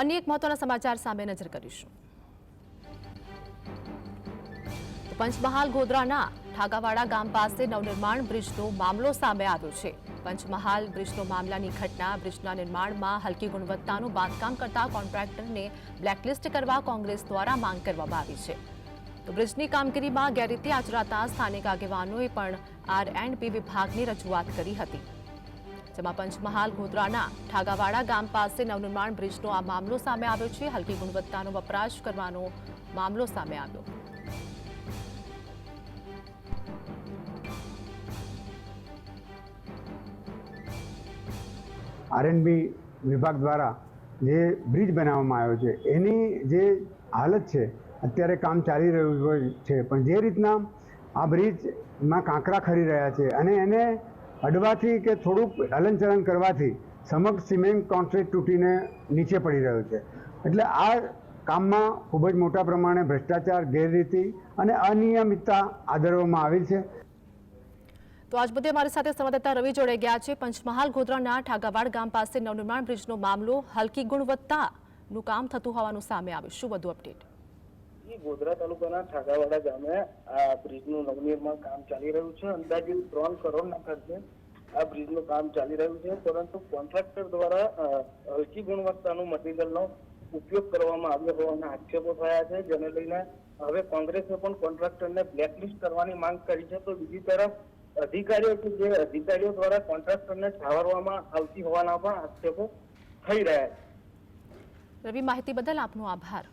અન્ય એક મહત્વના સમાચાર સામે નજર કરીશું. પંચમહાલ ગોધરાના ઠાગાવાડા ગામ પાસે નવનિર્માણ બ્રિજનો મામલો સામે આવ્યો છે. પંચમહાલ બ્રિજનો મામલાની ઘટના બ્રિજના નિર્માણમાં હલકી ગુણવત્તાનું બાંધકામ કરતા કોન્ટ્રાક્ટરને બ્લેકલિસ્ટ કરવા કોંગ્રેસ દ્વારા માંગ કરવામાં આવી છે. તો બ્રિજની કામગીરીમાં ગેરરીતિ આચરાતા સ્થાનિક આગેવાનોએ પણ આર એન્ડ બી વિભાગની રજૂઆત કરી હતી. જેમાં પંચમહાલ, ગોધરાના ઠાગાવાડા ગામ પાસે નવનિર્માણ બ્રિજનો આ મામલો સામે આવ્યો છે. હલકી ગુણવત્તાનો વપરાશ કરવાનો મામલો સામે આવ્યો. આરએનબી વિભાગ દ્વારા જે બ્રિજ બનાવવામાં આવ્યો છે, એની જે હાલત છે, અત્યારે કામ ચાલી રહ્યું હોય છે. પણ જે રીતના આ બ્રિજમાં કાંકરા ખરી રહ્યા છે અને એને અડવાથી કે થોડુંક હલનચલન કરવાથી સમગ્ર સિમેન્ટ કોન્ક્રીટ તૂટીને નીચે પડી રહ્યો છે. એટલે આ કામમાં ખૂબ જ મોટા પ્રમાણે ભ્રષ્ટાચાર, ગેરરીતિ અને અનિયમિતતા આદરવામાં આવી છે. તો આજ બધે મારી સાથે સંવાદદાતા રવિ જોડાઈ ગયા છે. પંચમહાલ ગોધરાના ઠાગાવાડ ગામ પાસે નવનિર્માણ બ્રિજનો મામલો, હલકી ગુણવત્તાનું કામ થતું હોવાનું સામે આવ્યું શું વધુ અપડેટ? ઈ ગોધરા તાલુકાના ઠાગાવાડા ગામે આ બ્રિજનું નવનિર્માણ કામ ચાલી રહ્યું છે. અંદાજિત ત્રણ કરોડના ખર્ચે આ બ્રિજનું કામ ચાલી રહ્યું છે. પરંતુ કોન્ટ્રાક્ટર દ્વારા હલકી ગુણવત્તાનું મટીરિયલનો ઉપયોગ કરવામાં આવ્યો હોવાના આક્ષેપો થયા છે. જેને લઈને હવે કોંગ્રેસે પણ કોન્ટ્રાક્ટરને બ્લેકલિસ્ટ કરવાની માંગ કરી છે. તો બીજી તરફ, અધિકારીઓ કે જે અધિકારીઓ દ્વારા કોન્ટ્રાક્ટરને ઠાવરવામાં આવતી હોવાના પણ આક્ષેપો થઈ રહ્યા છે. રવિ, માહિતી બદલ આપનો આભાર.